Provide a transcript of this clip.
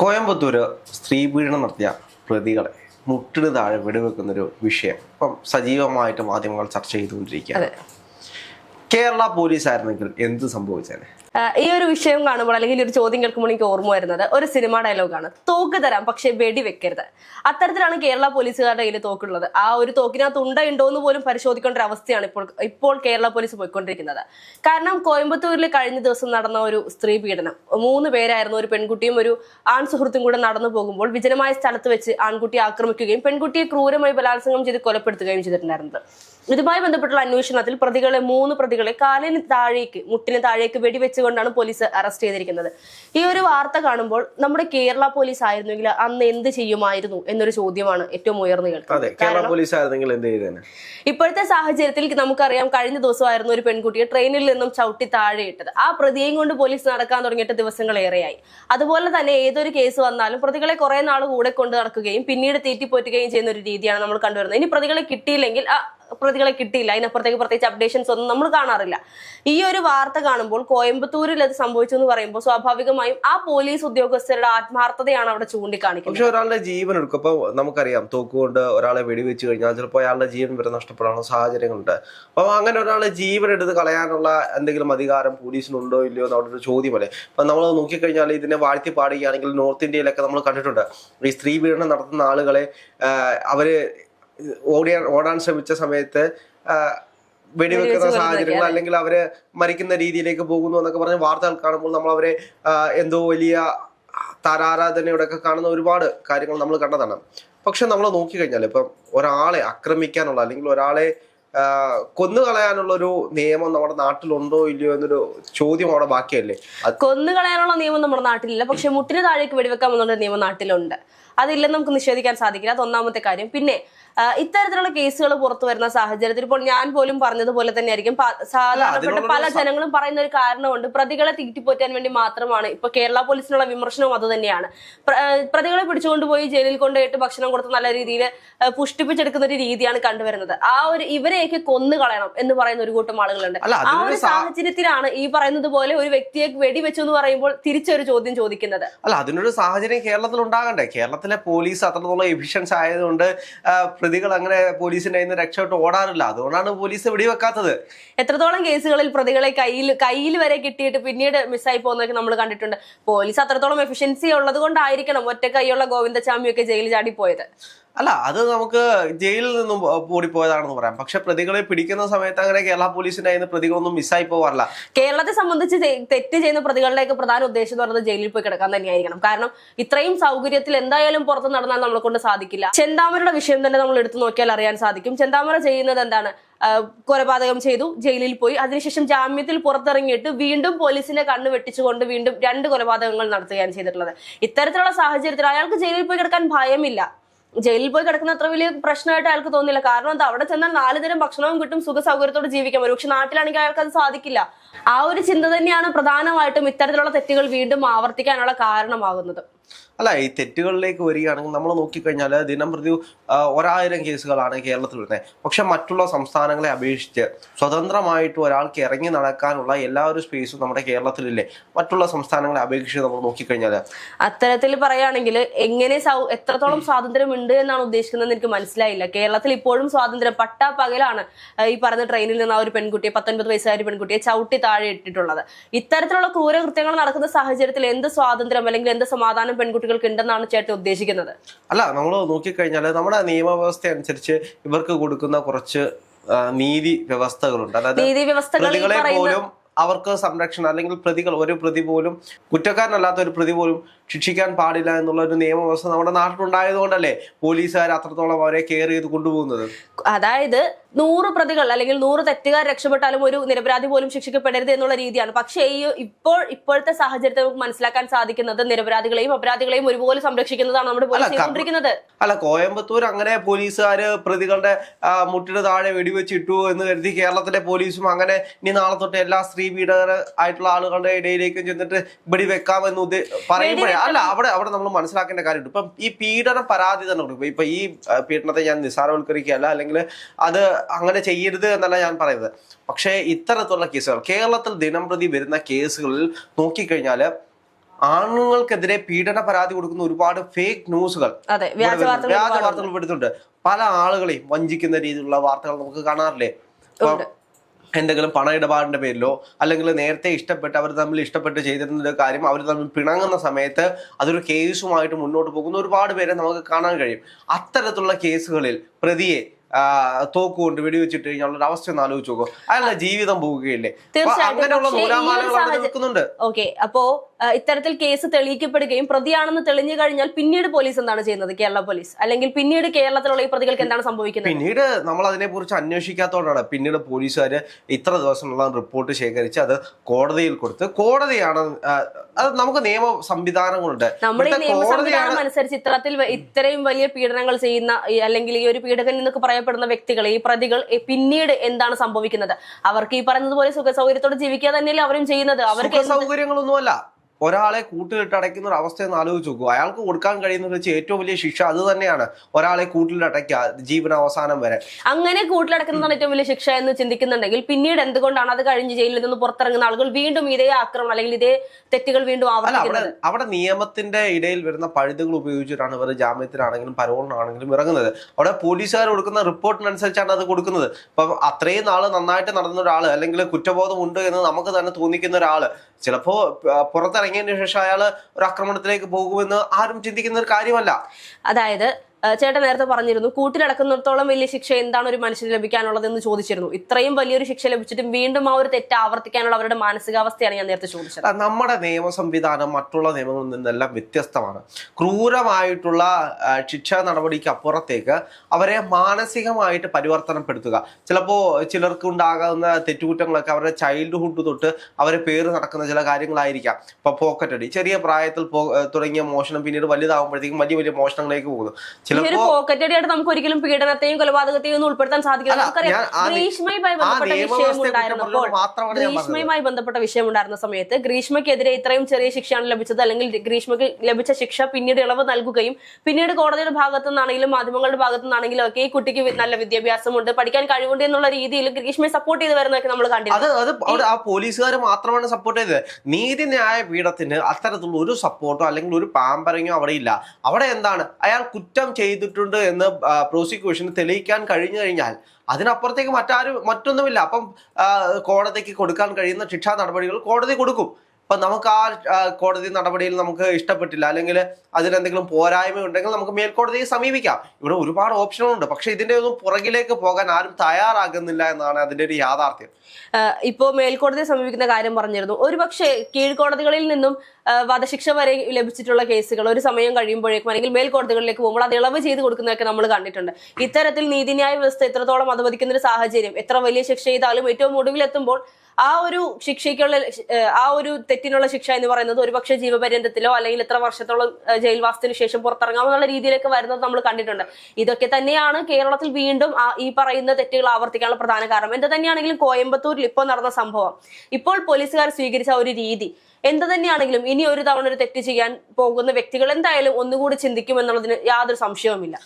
കോയമ്പത്തൂര് സ്ത്രീ പീഡനം നടത്തിയ പ്രതികളെ മുട്ടിന് താഴെ വെടിവെക്കുന്ന ഒരു വിഷയം ഇപ്പം സജീവമായിട്ട് മാധ്യമങ്ങൾ ചർച്ച ചെയ്തുകൊണ്ടിരിക്കുകയാണ്. കേരള പോലീസ് ആയിരുന്നെങ്കിൽ എന്ത് സംഭവിച്ചേനെ? ഈ ഒരു വിഷയം കാണുമ്പോൾ അല്ലെങ്കിൽ ഒരു ചോദ്യം കേൾക്കുമ്പോൾ എനിക്ക് ഓർമ്മ വരുന്നത് ഒരു സിനിമ ഡയലോഗാണ്. തോക്ക് തരാം പക്ഷെ വെടി വെക്കരുത് അത്തരത്തിലാണ് കേരള പോലീസുകാരുടെ കയ്യിൽ തോക്കുള്ളത്. ആ ഒരു തോക്കിനകത്ത് ഉണ്ട ഉണ്ടോ എന്ന് പോലും പരിശോധിക്കേണ്ട ഒരു അവസ്ഥയാണ് ഇപ്പോൾ ഇപ്പോൾ കേരള പോലീസ് പോയിക്കൊണ്ടിരിക്കുന്നത്. കാരണം കോയമ്പത്തൂരിൽ കഴിഞ്ഞ ദിവസം നടന്ന ഒരു സ്ത്രീ പീഡനം. മൂന്ന് പേരായിരുന്നു ഒരു പെൺകുട്ടിയും ഒരു ആൺ സുഹൃത്തും കൂടെ നടന്നു പോകുമ്പോൾ വിജനമായ സ്ഥലത്ത് വെച്ച് ആൺകുട്ടിയെ ആക്രമിക്കുകയും പെൺകുട്ടിയെ ക്രൂരമായി ബലാത്സംഗം ചെയ്ത് കൊലപ്പെടുത്തുകയും ചെയ്തിട്ടുണ്ടായിരുന്നത്. ഇതുമായി ബന്ധപ്പെട്ടുള്ള അന്വേഷണത്തിൽ പ്രതികളെ മൂന്ന് പ്രതികളെ കാലിന് താഴേക്ക് മുട്ടിന് താഴേക്ക് വെടിവെച്ചുകൊണ്ടാണ് പോലീസ് അറസ്റ്റ് ചെയ്തിരിക്കുന്നത്. ഈ ഒരു വാർത്ത കാണുമ്പോൾ നമ്മുടെ കേരള പോലീസ് ആയിരുന്നെങ്കിൽ അന്ന് എന്ത് ചെയ്യുമായിരുന്നു എന്നൊരു ചോദ്യമാണ് ഏറ്റവും ഉയർന്നു കേൾക്കുന്നത്. ഇപ്പോഴത്തെ സാഹചര്യത്തിൽ നമുക്കറിയാം കഴിഞ്ഞ ദിവസമായിരുന്നു ഒരു പെൺകുട്ടിയെ ട്രെയിനിൽ നിന്നും ചവിട്ടി താഴെ ഇട്ടത്. ആ പ്രതിയെയും കൊണ്ട് പോലീസ് നടക്കാൻ തുടങ്ങിയിട്ട് ദിവസങ്ങളേറെയായി അതുപോലെ തന്നെ ഏതൊരു കേസ് വന്നാലും പ്രതികളെ കുറെ നാൾ കൂടെ കൊണ്ട് നടക്കുകയും പിന്നീട് തീറ്റിപ്പോറ്റുകയും ചെയ്യുന്ന ഒരു രീതിയാണ് നമ്മൾ കണ്ടുവരുന്നത്. ഇനി പ്രതികളെ കിട്ടിയില്ലെങ്കിൽ ആ പ്രതികളെ കിട്ടിയില്ല. അതിനപ്പുറത്തേക്ക് പ്രത്യേകിച്ച് അപ്ഡേഷൻസ് ഒന്നും നമ്മൾ കാണാറില്ല. ഈ ഒരു വാർത്ത കാണുമ്പോൾ കോയമ്പത്തൂരിൽ അത് സംഭവിച്ചു എന്ന് പറയുമ്പോൾ സ്വാഭാവികമായും ആ പോലീസ് ഉദ്യോഗസ്ഥരുടെ ആത്മാർത്ഥതയാണ് അവിടെ ചൂണ്ടിക്കാണിക്കുന്നത്. പക്ഷെ ഒരാളുടെ ജീവൻ എടുക്കും. അപ്പൊ നമുക്കറിയാം തോക്കുകൊണ്ട് ഒരാളെ വെടിവെച്ച് കഴിഞ്ഞാൽ ചിലപ്പോൾ അയാളുടെ ജീവൻ വരെ നഷ്ടപ്പെടാനുള്ള സാഹചര്യങ്ങളുണ്ട്. അപ്പൊ അങ്ങനെ ഒരാളെ ജീവൻ എടുത്ത് കളയാനുള്ള എന്തെങ്കിലും അധികാരം പോലീസിനുണ്ടോ ഇല്ലയോ എന്ന് അവിടെ ഒരു ചോദ്യമല്ലേ അപ്പൊ നമ്മൾ നോക്കിക്കഴിഞ്ഞാൽ ഇതിനെ വാഴ്ത്തി പാടുകയാണെങ്കിൽ നോർത്ത് ഇന്ത്യയിലൊക്കെ നമ്മൾ കണ്ടിട്ടുണ്ട്. ഈ സ്ത്രീ പീഡനം നടത്തുന്ന ആളുകളെ അവർ ഓടിയാൻ ഓടാൻ ശ്രമിച്ച സമയത്ത് വെടിവെക്കുന്ന സാഹചര്യങ്ങൾ അല്ലെങ്കിൽ അവർ മരിക്കുന്ന രീതിയിലേക്ക് പോകുന്നു എന്നൊക്കെ പറഞ്ഞ് വാർത്തകൾ കാണുമ്പോൾ നമ്മൾ അവരെ എന്തോ വലിയ താരാരാധനയുടെ ഒക്കെ കാണുന്ന ഒരുപാട് കാര്യങ്ങൾ നമ്മൾ കണ്ടതാണ്. പക്ഷെ നമ്മൾ നോക്കിക്കഴിഞ്ഞാൽ ഇപ്പം ഒരാളെ ആക്രമിക്കാനുള്ള അല്ലെങ്കിൽ ഒരാളെ കൊന്നുകളയാനുള്ള ഒരു നിയമം നമ്മുടെ നാട്ടിലുണ്ടോ ഇല്ലയോ എന്നൊരു ചോദ്യം അവിടെ ബാക്കിയല്ലേ? കൊന്നുകളയാനുള്ള നിയമം നമ്മുടെ നാട്ടിലില്ല. പക്ഷെ മുട്ടിന് താഴേക്ക് വെടിവെക്കാമെന്നുള്ള നിയമം നാട്ടിലുണ്ട്. അതില്ലെന്ന് നമുക്ക് നിഷേധിക്കാൻ സാധിക്കില്ല. അത് ഒന്നാമത്തെ കാര്യം. പിന്നെ ഇത്തരത്തിലുള്ള കേസുകൾ പുറത്തു വരുന്ന സാഹചര്യത്തിൽ ഇപ്പോൾ ഞാൻ പോലും പറഞ്ഞതുപോലെ തന്നെ ആയിരിക്കും സാധാരണപ്പെട്ട പല ജനങ്ങളും പറയുന്ന ഒരു കാരണമുണ്ട്. പ്രതികളെ തീറ്റിപ്പോറ്റാൻ വേണ്ടി മാത്രമാണ്. ഇപ്പൊ കേരള പോലീസിനുള്ള വിമർശനവും അത് തന്നെയാണ്. പ്രതികളെ പിടിച്ചുകൊണ്ടുപോയി ജയിലിൽ കൊണ്ടുപോയിട്ട് ഭക്ഷണം കൊടുത്ത് നല്ല രീതിയിൽ പുഷ്ടിപ്പിച്ചെടുക്കുന്ന ഒരു രീതിയാണ് കണ്ടുവരുന്നത്. ആ ഒരു ഇവരെയൊക്കെ കൊന്നുകളയണം എന്ന് പറയുന്ന ഒരു കൂട്ടം ആളുകളുണ്ട്. അല്ല ആ ഒരു സാഹചര്യത്തിലാണ് ഈ പറയുന്നത് പോലെ ഒരു വ്യക്തിയെ വെടിവെച്ചു എന്ന് പറയുമ്പോൾ തിരിച്ചൊരു ചോദ്യം ചോദിക്കുന്നത്. അല്ല അതിനൊരു സാഹചര്യം കേരളത്തിൽ ഉണ്ടാകണ്ടേ കേരളത്തിലെ പോലീസ് അത്രത്തോളം എഫിഷ്യൻസ് ആയതുകൊണ്ട് പ്രതികൾ അങ്ങനെ പോലീസിന്റെ നിന്ന് രക്ഷപ്പെട്ട് ഓടാറില്ല. അതുകൊണ്ടാണ് പോലീസ് വെടിവെക്കാത്തത്. എത്രത്തോളം കേസുകളിൽ പ്രതികളെ കയ്യിൽ കയ്യിൽ വരെ കിട്ടിയിട്ട് പിന്നീട് മിസ്സായി പോകുന്നതൊക്കെ നമ്മൾ കണ്ടിട്ടുണ്ട്. പോലീസ് അത്രത്തോളം എഫിഷ്യൻസി ഉള്ളത് കൊണ്ടായിരിക്കണം ഒറ്റ കൈയുള്ള ഗോവിന്ദചാമിയൊക്കെ ജയിലിൽ ചാടിപ്പോയത്. അല്ല അത് നമുക്ക് ജയിലിൽ നിന്നും ഓടിപ്പോയതാണെന്ന് പറയാം. പക്ഷെ പ്രതികളെ പിടിക്കുന്ന സമയത്ത് അങ്ങനെ കേരള പോലീസിന്റെ അതിന് പ്രതികളൊന്നും മിസ്സായി പോവാറില്ല. കേരളത്തെ സംബന്ധിച്ച് തെറ്റ് ചെയ്യുന്ന പ്രതികളുടെയൊക്കെ പ്രധാന ഉദ്ദേശം എന്ന് പറയുന്നത് ജയിലിൽ പോയി കിടക്കാൻ തന്നെയായിരിക്കണം. കാരണം ഇത്രയും സൗകര്യത്തിൽ എന്തായാലും പുറത്ത് നടന്നാൽ നമ്മളെ കൊണ്ട് സാധിക്കില്ല. ചെന്താമരയുടെ വിഷയം തന്നെ നമ്മൾ എടുത്തു നോക്കിയാൽ അറിയാൻ സാധിക്കും. ചെന്താമര ചെയ്യുന്നത് എന്താണ്? കൊലപാതകം ചെയ്തു ജയിലിൽ പോയി. അതിനുശേഷം ജാമ്യത്തിൽ പുറത്തിറങ്ങിയിട്ട് വീണ്ടും പോലീസിന്റെ കണ്ണ് വെട്ടിച്ചുകൊണ്ട് വീണ്ടും രണ്ട് കൊലപാതകങ്ങൾ നടത്തുകയാണ് ചെയ്തിട്ടുള്ളത്. ഇത്തരത്തിലുള്ള സാഹചര്യത്തിൽ അയാൾക്ക് ജയിലിൽ പോയി കിടക്കാൻ ഭയമില്ല. ജയിലിൽ പോയി കിടക്കുന്ന അത്ര വലിയ പ്രശ്നമായിട്ട് അയാൾക്ക് തോന്നില്ല കാരണം എന്താ അവിടെ ചെന്നാൽ നാല് തരം ഭക്ഷണവും കിട്ടും സുഖ സൗകര്യത്തോടെ ജീവിക്കാൻ. പറ്റും പക്ഷെ നാട്ടിലാണെങ്കിൽ അയാൾക്ക് അത് സാധിക്കില്ല. ആ ഒരു ചിന്ത തന്നെയാണ് പ്രധാനമായിട്ടും ഇത്തരത്തിലുള്ള തെറ്റുകൾ വീണ്ടും ആവർത്തിക്കാനുള്ള കാരണമാകുന്നത്. അല്ല ഈ തെറ്റുകളിലേക്ക് വരികയാണെങ്കിൽ നമ്മൾ നോക്കിക്കഴിഞ്ഞാൽ ദിനം പ്രതി ഒരായിരം കേസുകളാണ് കേരളത്തിൽ വരുന്നത്. പക്ഷെ മറ്റുള്ള സംസ്ഥാനങ്ങളെ അപേക്ഷിച്ച് സ്വതന്ത്രമായിട്ട് ഒരാൾക്ക് ഇറങ്ങി നടക്കാനുള്ള എല്ലാ ഒരു സ്പേസും നമ്മുടെ കേരളത്തിലില്ലേ? മറ്റുള്ള സംസ്ഥാനങ്ങളെ അപേക്ഷിച്ച് നമ്മൾ നോക്കിക്കഴിഞ്ഞാൽ അത്തരത്തിൽ പറയുകയാണെങ്കിൽ എങ്ങനെ എത്രത്തോളം സ്വാതന്ത്ര്യം ഉണ്ട് എന്നാണ് ഉദ്ദേശിക്കുന്നത് എനിക്ക് മനസ്സിലായില്ല. കേരളത്തിൽ ഇപ്പോഴും സ്വാതന്ത്ര്യം പട്ടാ പകലാണ്. ഈ പറഞ്ഞ ട്രെയിനിൽ നിന്ന് ആ ഒരു പെൺകുട്ടിയെ പത്തൊൻപത് വയസ്സുകാരി പെൺകുട്ടിയെ ചവിട്ടി താഴെ ഇട്ടിട്ടുള്ളത്. ഇത്തരത്തിലുള്ള ക്രൂരകൃത്യങ്ങൾ നടക്കുന്ന സാഹചര്യത്തിൽ എന്ത് സ്വാതന്ത്ര്യം അല്ലെങ്കിൽ എന്ത് സമാധാനം പെൺകുട്ടികൾക്ക് ഉണ്ടെന്നാണ് ചേട്ടൻ ഉദ്ദേശിക്കുന്നത്? അല്ല നമ്മൾ നോക്കിക്കഴിഞ്ഞാൽ നമ്മുടെ നിയമവ്യവസ്ഥ അനുസരിച്ച് ഇവർക്ക് കൊടുക്കുന്ന കുറച്ച് നീതി വ്യവസ്ഥകളുണ്ട്. അതായത് നീതി പോലും അവർക്ക് സംരക്ഷണം അല്ലെങ്കിൽ പ്രതികൾ ഒരു പ്രതി പോലും കുറ്റക്കാരനല്ലാത്ത ഒരു പ്രതി പോലും ശിക്ഷിക്കാൻ പാടില്ല എന്നുള്ള ഒരു നിയമവ്യവസ്ഥ നമ്മുടെ നാട്ടിലുണ്ടായതുകൊണ്ടല്ലേ പോലീസുകാർ അത്രത്തോളം അവരെ കെയർ ചെയ്ത് കൊണ്ടുപോകുന്നത്? അതായത് നൂറ് പ്രതികൾ അല്ലെങ്കിൽ നൂറ് തെറ്റുകാർ രക്ഷപ്പെട്ടാലും ഒരു നിരപരാധി പോലും ശിക്ഷിക്കപ്പെടരുത് എന്നുള്ള രീതിയാണ്. പക്ഷേ ഈ ഇപ്പോൾ ഇപ്പോഴത്തെ സാഹചര്യത്തിൽ നമുക്ക് മനസ്സിലാക്കാൻ സാധിക്കുന്നത് നിരപരാധികളെയും അപരാധികളെയും ഒരുപോലെ സംരക്ഷിക്കുന്നതാണ് നമ്മുടെ പോലീസ് അല്ല, ചെയ്തുകൊണ്ടിരിക്കുന്നത്. അല്ല കോയമ്പത്തൂർ അങ്ങനെ പോലീസുകാര് പ്രതികളുടെ മുട്ടിന് താഴെ വെടിവെച്ചിട്ടു എന്ന് കരുതി കേരളത്തിലെ പോലീസും അങ്ങനെ ഇനി നാളെ തൊട്ട് എല്ലാ സ്ത്രീ പീഡകർ ആയിട്ടുള്ള ആളുകളുടെ ഇടയിലേക്കും ചെന്നിട്ട് വെടിവെക്കാമെന്ന് പറയുമ്പോഴേ അല്ല അവിടെ അവിടെ നമ്മൾ മനസ്സിലാക്കേണ്ട കാര്യമുണ്ട്. ഇപ്പം ഈ പീഡന പരാതി തന്നെ കൊടുക്കും. ഇപ്പൊ ഈ പീഡനത്തെ ഞാൻ നിസ്സാരവൽക്കരിക്കുകയല്ല അല്ലെങ്കിൽ അത് അങ്ങനെ ചെയ്യരുത് എന്നല്ല ഞാൻ പറയുന്നത്. പക്ഷേ ഇത്തരത്തിലുള്ള കേസുകൾ കേരളത്തിൽ ദിനം പ്രതി വരുന്ന കേസുകളിൽ നോക്കിക്കഴിഞ്ഞാൽ ആണുങ്ങൾക്കെതിരെ പീഡന പരാതി കൊടുക്കുന്ന ഒരുപാട് ഫേക്ക് ന്യൂസുകൾ വ്യാജ വാർത്തകൾ വരുന്നുണ്ട്. പല ആളുകളെയും വഞ്ചിക്കുന്ന രീതിയിലുള്ള വാർത്തകൾ നമുക്ക് കാണാറില്ലേ. എന്തെങ്കിലും പണ ഇടപാടിന്റെ പേരിലോ അല്ലെങ്കിൽ നേരത്തെ ഇഷ്ടപ്പെട്ട് അവർ തമ്മിൽ ഇഷ്ടപ്പെട്ട് ചെയ്തിരുന്ന ഒരു കാര്യം അവർ തമ്മിൽ പിണങ്ങുന്ന സമയത്ത് അതൊരു കേസുമായിട്ട് മുന്നോട്ട് പോകുന്ന ഒരുപാട് പേരെ നമുക്ക് കാണാൻ കഴിയും. അത്തരത്തിലുള്ള കേസുകളിൽ പ്രതിയെ തോക്കുകൊണ്ട് വെടിവെച്ചിട്ട് കഴിഞ്ഞാൽ ഒരു അവസ്ഥ ഒന്ന് ആലോചിച്ച് നോക്കും. അയാളുടെ ജീവിതം പോവുകയില്ലേ. അങ്ങനെയുള്ള നൂലാമാലകൾ നിൽക്കുന്നുണ്ട്. ഓക്കെ. അപ്പോ ഇത്തരത്തിൽ കേസ് തെളിയിക്കപ്പെടുകയും പ്രതിയാണെന്ന് തെളിഞ്ഞു കഴിഞ്ഞാൽ പിന്നീട് പോലീസ് എന്താണ് ചെയ്യുന്നത്? കേരള പോലീസ്. അല്ലെങ്കിൽ പിന്നീട് കേരളത്തിലുള്ള ഈ പ്രതികൾക്ക് എന്താണ് സംഭവിക്കുന്നത്? പിന്നീട് നമ്മൾ അതിനെ കുറിച്ച് അന്വേഷിക്കാത്തതുകൊണ്ടാണ് പിന്നീട് പോലീസുകാർ ഇത്ര ദിവസമുള്ള റിപ്പോർട്ട് ശേഖരിച്ച് അത് കോടതിയിൽ കൊടുത്ത് കോടതിയാണ് അത് നമുക്ക് നിയമ സംവിധാനങ്ങളുണ്ട്. നമ്മുടെ നിയമ സംവിധാനം അനുസരിച്ച് ഇത്തരത്തിൽ ഇത്രയും വലിയ പീഡനങ്ങൾ ചെയ്യുന്ന അല്ലെങ്കിൽ ഈ ഒരു പീഡകൻ എന്നൊക്കെ പറയപ്പെടുന്ന വ്യക്തികൾ ഈ പ്രതികൾ പിന്നീട് എന്താണ് സംഭവിക്കുന്നത്? അവർക്ക് ഈ പറയുന്നത് പോലെ സുഖ സൗകര്യത്തോടെ ജീവിക്കുക തന്നെയല്ലേ അവരും ചെയ്യുന്നത്? അവർക്ക് സൗകര്യങ്ങളൊന്നുമല്ല ഒരാളെ കൂട്ടിലിട്ട് അടയ്ക്കുന്ന അവസ്ഥ എന്ന് ആലോചിച്ച് നോക്കൂ. അയാൾക്ക് കൊടുക്കാൻ കഴിയുന്നത് വെച്ച് ഏറ്റവും വലിയ ശിക്ഷ അത് തന്നെയാണ് ഒരാളെ കൂട്ടിലിട്ട് അടയ്ക്കുക ജീവന അവസാനം വരെ. അങ്ങനെ കൂട്ടിലടക്കുന്നതാണ് ഏറ്റവും വലിയ ശിക്ഷ എന്ന് ചിന്തിക്കുന്നുണ്ടെങ്കിൽ പിന്നീട് എന്തുകൊണ്ടാണ് അത് കഴിഞ്ഞ് ജയിലിൽ നിന്ന് പുറത്തിറങ്ങുന്ന ആളുകൾ വീണ്ടും ഇതേ ആക്രമണം അല്ലെങ്കിൽ ഇതേ തെറ്റുകൾ വീണ്ടും ആവർത്തിക്കുന്നത്? അവിടെ നിയമത്തിന്റെ ഇടയിൽ വരുന്ന പഴുതുകൾ ഉപയോഗിച്ചിട്ടാണ് ഇവർ ജാമ്യത്തിനാണെങ്കിലും പരോളിനാണെങ്കിലും ഇറങ്ങുന്നത്. അവിടെ പോലീസുകാർ കൊടുക്കുന്ന റിപ്പോർട്ടിനനുസരിച്ചാണ് അത് കൊടുക്കുന്നത്. ഇപ്പം അത്രയും നാൾ നന്നായിട്ട് നടന്ന ഒരാൾ അല്ലെങ്കിൽ കുറ്റബോധമുണ്ട് എന്ന് നമുക്ക് തന്നെ തോന്നിക്കുന്ന ഒരാൾ ചിലപ്പോ ആ, പുറത്തിറങ്ങിയതിന് ശേഷം അയാൾ ഒരു ആക്രമണത്തിലേക്ക് പോകുമെന്ന് ആരും ചിന്തിക്കുന്ന ഒരു കാര്യമല്ല. അതായത് ചേട്ടൻ നേരത്തെ പറഞ്ഞിരുന്നു കൂട്ടിലടക്കുന്നിടത്തോളം വലിയ ശിക്ഷ എന്താണ് ഒരു മനുഷ്യന് ലഭിക്കാനുള്ളത് എന്ന് ചോദിച്ചിരുന്നു. ഇത്രയും വലിയൊരു ശിക്ഷ ലഭിച്ചിട്ടും വീണ്ടും ആ ഒരു തെറ്റ് ആവർത്തിക്കാനുള്ള അവരുടെ മാനസികാവസ്ഥയാണ് ഞാൻ നേരത്തെ ചോദിച്ചത്. നമ്മുടെ നിയമ സംവിധാനം മറ്റുള്ള നിയമങ്ങളിൽ നിന്നെല്ലാം വ്യത്യസ്തമാണ്. ക്രൂരമായിട്ടുള്ള ശിക്ഷ നടപടിക്ക് അപ്പുറത്തേക്ക് അവരെ മാനസികമായിട്ട് പരിവർത്തനപ്പെടുത്തുക. ചിലപ്പോൾ ചിലർക്ക് ഉണ്ടാകുന്ന തെറ്റുകുറ്റങ്ങളൊക്കെ അവരുടെ ചൈൽഡ്ഹുഡ് തൊട്ട് അവരെ പേര് നടക്കുന്ന ചില കാര്യങ്ങളായിരിക്കാം. ഇപ്പൊ പോക്കറ്റടി ചെറിയ പ്രായത്തിൽ തുടങ്ങിയ മോഷണം പിന്നീട് വലുതാകുമ്പോഴത്തേക്കും വലിയ വലിയ മോഷണങ്ങളിലേക്ക് പോകുന്നു. പോക്കറ്റടിയായിട്ട് നമുക്ക് ഒരിക്കലും പീഡനത്തെയും കൊലപാതകത്തെയും ഒന്നും ഉൾപ്പെടുത്താൻ സാധിക്കില്ല. നമുക്കറിയാം ഗ്രീഷ്മയുമായി ബന്ധപ്പെട്ട വിഷയം ഉണ്ടായിരുന്നപ്പോൾ ഗ്രീഷ്മയുമായി ബന്ധപ്പെട്ട വിഷയം ഉണ്ടായിരുന്ന സമയത്ത് ഗ്രീഷ്മയ്ക്കെതിരെ ഇത്രയും ചെറിയ ശിക്ഷയാണ് ലഭിച്ചത്. അല്ലെങ്കിൽ ഗ്രീഷ്മയ്ക്ക് ലഭിച്ച ശിക്ഷ പിന്നീട് ഇളവ് നൽകുകയും പിന്നീട് കോടതിയുടെ ഭാഗത്തു നിന്നാണെങ്കിലും മാധ്യമങ്ങളുടെ ഭാഗത്തു നിന്നാണെങ്കിലും ഒക്കെ ഈ കുട്ടിക്ക് നല്ല വിദ്യാഭ്യാസമുണ്ട് പഠിക്കാൻ കഴിവുണ്ട് എന്നുള്ള രീതിയിൽ ഗ്രീഷ്മയെ സപ്പോർട്ട് ചെയ്ത് വരുന്നതൊക്കെ നമ്മൾ കണ്ടിട്ടുണ്ട് ആ പോലീസുകാർ മാത്രമാണ് സപ്പോർട്ട് ചെയ്തത്. നീതി നീതിന്യായ പീഠത്തിന് അത്തരത്തിലുള്ള ഒരു സപ്പോർട്ടോ അല്ലെങ്കിൽ ഒരു പാമ്പറിങ്ങോ അവിടെ ഇല്ല. അവിടെ എന്താണ്? അയാൾ കുറ്റം ചെയ്തിട്ടുണ്ട് എന്ന് പ്രോസിക്യൂഷന് തെളിയിക്കാൻ കഴിഞ്ഞു കഴിഞ്ഞാൽ അതിനപ്പുറത്തേക്ക് മറ്റാരും മറ്റൊന്നുമില്ല. അപ്പം കോടതിക്ക് കൊടുക്കാൻ കഴിയുന്ന ശിക്ഷാ നടപടികൾ കോടതി കൊടുക്കും. അപ്പൊ നമുക്ക് ആ കോടതി നടപടിയിൽ നമുക്ക് ഇഷ്ടപ്പെട്ടില്ല. അല്ലെങ്കിൽ അതിനെന്തെങ്കിലും പോരായ്മ ഉണ്ടെങ്കിൽ നമുക്ക് മേൽക്കോടതിയെ സമീപിക്കാം. ഇവിടെ ഒരുപാട് ഓപ്ഷനുകളുണ്ട് പക്ഷെ ഇതിന്റെ ഒന്നും പുറകിലേക്ക് പോകാൻ ആരും തയ്യാറാകുന്നില്ല എന്നാണ് അതിന്റെ ഒരു യാഥാർത്ഥ്യം. ഇപ്പോൾ ഇപ്പോ മേൽക്കോടതിയെ സമീപിക്കുന്ന കാര്യം പറഞ്ഞിരുന്നു. ഒരുപക്ഷെ കീഴ്ക്കോടതികളിൽ നിന്നും വധശിക്ഷ വരെ ലഭിച്ചിട്ടുള്ള കേസുകൾ ഒരു സമയം കഴിയുമ്പോഴേക്കും അല്ലെങ്കിൽ മേൽക്കോടതികളിലേക്ക് പോകുമ്പോൾ അത് ഇളവ് ചെയ്ത് കൊടുക്കുന്നതൊക്കെ നമ്മൾ കണ്ടിട്ടുണ്ട്. ഇത്തരത്തിൽ നീതിന്യായ വ്യവസ്ഥ എത്രത്തോളം അനുവദിക്കുന്ന ഒരു സാഹചര്യം എത്ര വലിയ ശിക്ഷ ചെയ്താലും ഏറ്റവും ഒടുവിലെത്തുമ്പോൾ ആ ഒരു ശിക്ഷയ്ക്കുള്ള ആ ഒരു തെറ്റിനുള്ള ശിക്ഷ എന്ന് പറയുന്നത് ഒരുപക്ഷെ ജീവപര്യന്തത്തിലോ അല്ലെങ്കിൽ ഇത്ര വർഷത്തോളം ജയിൽവാസത്തിന് ശേഷം പുറത്തിറങ്ങാമെന്നുള്ള രീതിയിലേക്ക് വരുന്നത് നമ്മൾ കണ്ടിട്ടുണ്ട്. ഇതൊക്കെ തന്നെയാണ് കേരളത്തിൽ വീണ്ടും ഈ പറയുന്ന തെറ്റുകൾ ആവർത്തിക്കാനുള്ള പ്രധാന കാരണം. എന്ത് തന്നെയാണെങ്കിലും കോയമ്പത്തൂരിൽ ഇപ്പോൾ നടന്ന സംഭവം. ഇപ്പോൾ പോലീസുകാർ സ്വീകരിച്ച ഒരു രീതി. എന്ത് തന്നെയാണെങ്കിലും ഇനി ഒരു തവണ ഒരു തെറ്റ് ചെയ്യാൻ പോകുന്ന വ്യക്തികൾ എന്തായാലും ഒന്നുകൂടി ചിന്തിക്കും എന്നുള്ളതിന് യാതൊരു സംശയവുമില്ല.